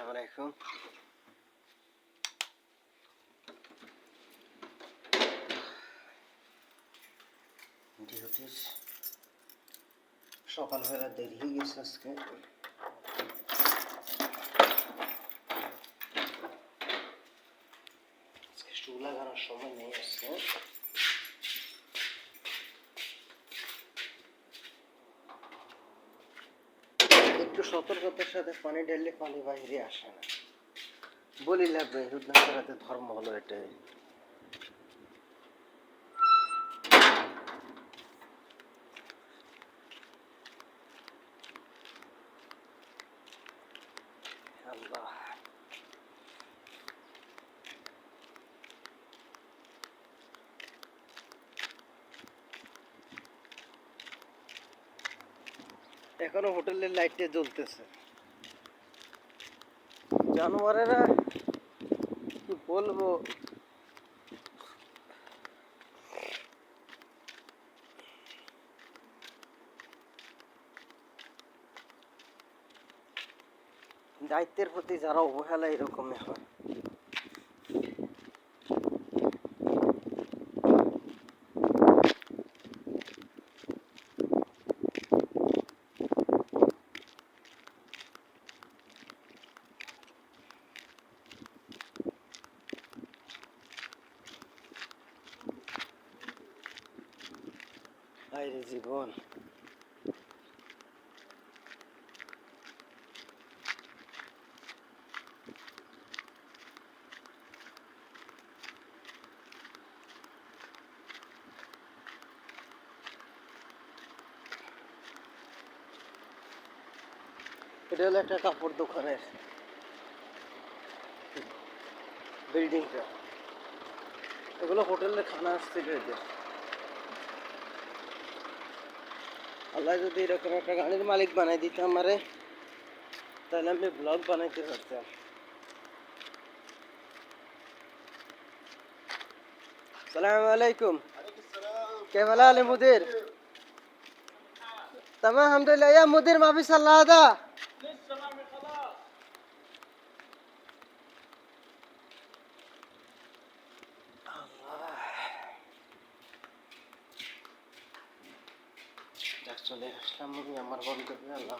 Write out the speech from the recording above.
আসসালামু আলাইকুম। ডিউটির সকালবেলা দেরি হয়ে গেছে আজকে। আজকে স্টুল লাগানোর সময় নেই আজকে। একটু সতর্কতার সাথে পানি ঢেললে পানি বাহিরে আসে না। বলি লাগবে করাতে ধর্ম হলো এটাই। এখনও হোটেলের লাইটে জ্বলতেছে। জানোয়ারেরা কি বলব? দায়িত্বের প্রতি যারা অবহেলা এরকমই হয়। আইরে জীবন এটা হলো একটা কাপড় দোকানের বিল্ডিংটা এগুলো হোটেলের খানা আসছিল এদের আল্লাহ যদি এরকম একটা গাড়ির মালিক বানাই দিত আমারে, তাহলে আমি ব্লগ বানাইতে পারতাম। সালাম আলাইকুম। কেমন আলে মুদির? তামা আলহামদুলিল্লাহ, ইয়া মুদির আল্লাহ সাল্লাহ চলে আসলাম আমি আমার বন্ধুকে আল্লাহ